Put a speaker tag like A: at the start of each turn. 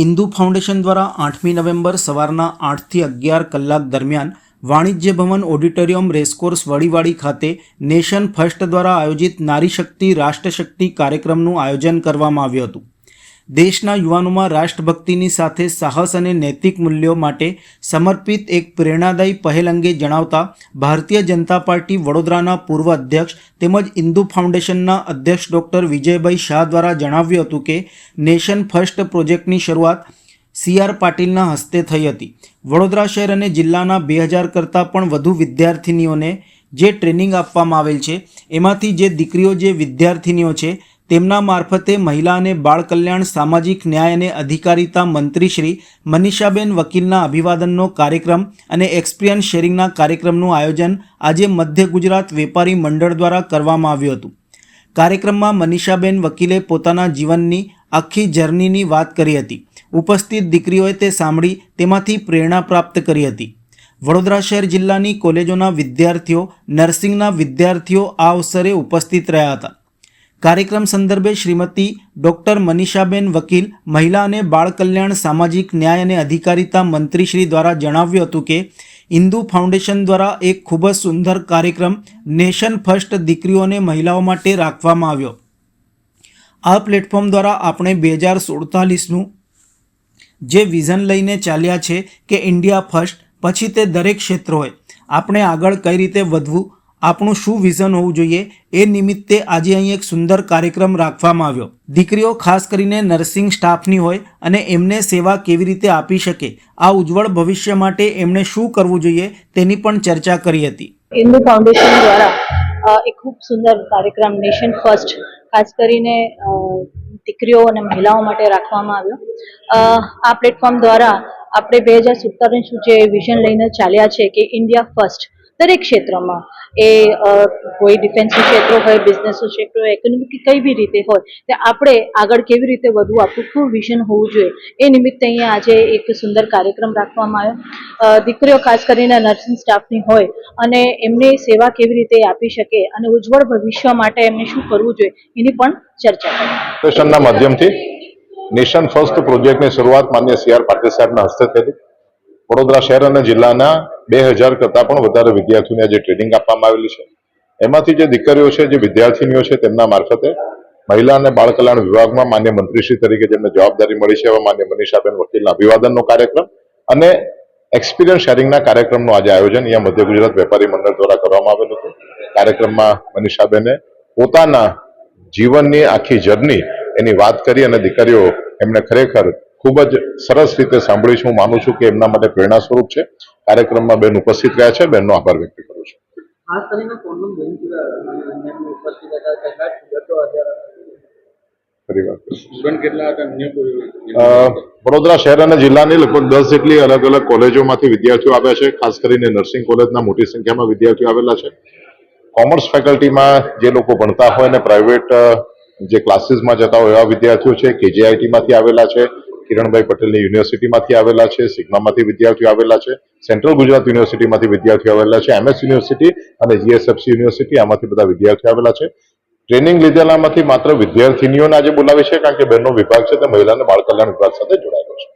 A: Indu foundation દ્વારા આઠમી November સવારના આઠથી અગિયાર કલાક દરમિયાન વાણિજ્ય ભવન ઓડિટોરિયમ રેસકોર્સ વડીવાડી ખાતે નેશન ફર્સ્ટ દ્વારા આયોજિત નારી શક્તિ રાષ્ટ્રશક્તિ કાર્યક્રમનું આયોજન કરવામાં આવ્યું હતું. દેશના યુવાનોમાં રાષ્ટ્રભક્તિની સાથે સાહસ અને નૈતિક મૂલ્યો માટે સમર્પિત એક પ્રેરણાદાયી પહેલ અંગે જણાવતા ભારતીય જનતા પાર્ટી વડોદરાના પૂર્વ અધ્યક્ષ તેમજ ઇન્દુ ફાઉન્ડેશનના અધ્યક્ષ ડૉક્ટર વિજયભાઈ શાહ દ્વારા જણાવ્યું હતું કે નેશન ફર્સ્ટ પ્રોજેક્ટની શરૂઆત સી આર પાટીલના હસ્તે થઈ હતી. વડોદરા શહેર અને જિલ્લાના બે હજાર કરતાં પણ વધુ વિદ્યાર્થિનીઓને જે ટ્રેનિંગ આપવામાં આવેલ છે, એમાંથી જે દીકરીઓ, જે વિદ્યાર્થિનીઓ છે તેમના મારફતે મહિલા અને બાળ કલ્યાણ, સામાજિક ન્યાય અને અધિકારિતા મંત્રી શ્રી મનીષાબેન વકીલના અભિવાદનનો કાર્યક્રમ અને એક્સપિરિયન્સ શેરિંગના કાર્યક્રમનું આયોજન આજે મધ્ય ગુજરાત વેપારી મંડળ દ્વારા કરવામાં આવ્યું હતું. કાર્યક્રમમાં મનીષાબેન વકીલે પોતાના જીવનની આખી જર્નીની વાત કરી હતી. ઉપસ્થિત દીકરીઓએ તે સાંભળી તેમાંથી પ્રેરણા પ્રાપ્ત કરી હતી. વડોદરા શહેર જિલ્લાની કોલેજોના વિદ્યાર્થીઓ, નર્સિંગના વિદ્યાર્થીઓ આ અવસરે ઉપસ્થિત રહ્યા હતા. કાર્યક્રમ સંદર્ભે શ્રીમતી ડૉક્ટર મનીષાબેન વકીલ, મહિલા અને બાળ કલ્યાણ, સામાજિક ન્યાય અને અધિકારિતા મંત્રીશ્રી દ્વારા જણાવ્યું હતું કે ઇન્દુ ફાઉન્ડેશન દ્વારા એક ખૂબ જ સુંદર કાર્યક્રમ નેશન ફર્સ્ટ દીકરીઓ અને મહિલાઓ માટે રાખવામાં આવ્યો. આ પ્લેટફોર્મ દ્વારા આપણે બે હજાર સુડતાલીસનું જે વિઝન લઈને ચાલ્યા છે કે ઇન્ડિયા ફર્સ્ટ, પછી તે દરેક ક્ષેત્ર હોય, આપણે આગળ કઈ રીતે વધવું આપણું શું વિઝન હોવું જોઈએ? એ નિમિત્તે આજે અહીં એક સુંદર કાર્યક્રમ રાખવામાં આવ્યો. દીકરીઓ, ખાસ કરીને નર્સિંગ સ્ટાફની હોય અને એમને સેવા કેવી રીતે આપી શકે, આ ઉજ્જવળ ભવિષ્ય માટે એમણે શું કરવું જોઈએ તેની પણ ચર્ચા કરી હતી.
B: ઇન્દુ ફાઉન્ડેશન દ્વારા એક ખૂબ સુંદર કાર્યક્રમ, નેશન ફર્સ્ટ, ખાસ કરીને દીકરીઓ અને મહિલાઓ માટે રાખવામાં આવ્યો. આ પ્લેટફોર્મ દ્વારા આપણે બે હજાર સુડતાલીસનું જે વિઝન લઈને ચાલ્યા છે કે ઇન્ડિયા ફર્સ્ટ દરેક ક્ષેત્રમાં. એ કોઈ ડિફેન્સનું ક્ષેત્ર હોય બિઝનેસનું ક્ષેત્ર હોય ઇકોનોમિક કઈ બી રીતે હોય, તે આપણે આગળ કેવી રીતે વધવું આપણું શું વિઝન હોવું જોઈએ. એ નિમિત્તે અહીંયા આજે એક સુંદર કાર્યક્રમ રાખવામાં આવ્યો. દીકરીઓ ખાસ કરીને નર્સિંગ સ્ટાફની હોય, અને એમને સેવા કેવી રીતે આપી શકે, અને ઉજ્જવળ ભવિષ્ય માટે એમને શું કરવું જોઈએ, એની પણ ચર્ચા કરી.
C: માધ્યમથી નેશન ફર્સ્ટ પ્રોજેક્ટની શરૂઆત માન્ય સી આર પાટીલ સાહેબના હસ્તે થયેલી. વડોદરા શહેર અને જિલ્લાના બે હજાર કરતાં પણ વધારે વિદ્યાર્થીઓને જે ટ્રેનિંગ આપવામાં આવેલી છે. એમાંથી જે દીકરીઓ છે, જે વિદ્યાર્થીનીઓ છે, તેમના મારફતે મહિલા અને બાળ કલ્યાણ વિભાગમાં માન્ય મંત્રીશ્રી તરીકે જેમને જવાબદારી મળી છે એવા માન્ય મનીષાબેન વકીલના અભિવાદનનો કાર્યક્રમ અને એક્સપિરિયન્સ શેરિંગના કાર્યક્રમનું આજે આયોજન અહીંયા મધ્ય ગુજરાત વેપારી મંડળ દ્વારા કરવામાં આવેલું હતું. કાર્યક્રમમાં મનીષાબેને પોતાના જીવનની આખી જર્ની એની વાત કરી અને દીકરીઓ એમને ખરેખર ખૂબ જ સરસ રીતે સાંભળીશ હું માનું છું કે એમના માટે પ્રેરણા સ્વરૂપ છે. કાર્યક્રમમાં બેન ઉપસ્થિત રહ્યા છે. બેનનો આભાર વ્યક્ત કરું છું. વડોદરા શહેર અને જિલ્લાની લગભગ દસ જેટલી અલગ અલગ કોલેજોમાંથી વિદ્યાર્થીઓ આવ્યા છે. ખાસ કરીને નર્સિંગ કોલેજના મોટી સંખ્યામાં વિદ્યાર્થીઓ આવેલા છે. કોમર્સ ફેકલ્ટીમાં જે લોકો ભણતા હોય અને પ્રાઇવેટ જે ક્લાસીસમાં જતા હોય એવા વિદ્યાર્થીઓ છે કેજીઆઈટીમાંથી આવેલા છે કિરણભાઈ પટેલની યુનિવર્સિટીમાંથી આવેલા છે, સિગ્મામાંથી વિદ્યાર્થીઓ આવેલા છે, સેન્ટ્રલ ગુજરાત યુનિવર્સિટીમાંથી વિદ્યાર્થીઓ આવેલા છે, એમએસ યુનિવર્સિટી અને જીએસએફસી યુનિવર્સિટી આમાંથી બધા વિદ્યાર્થીઓ આવેલા છે. ટ્રેનિંગ લીધેલામાંથી માત્ર વિદ્યાર્થીનીઓને આજે બોલાવી છે, કારણ કે બહેનનો વિભાગ છે, તે મહિલા અને બાળ કલ્યાણ વિભાગ સાથે જોડાયેલો છે.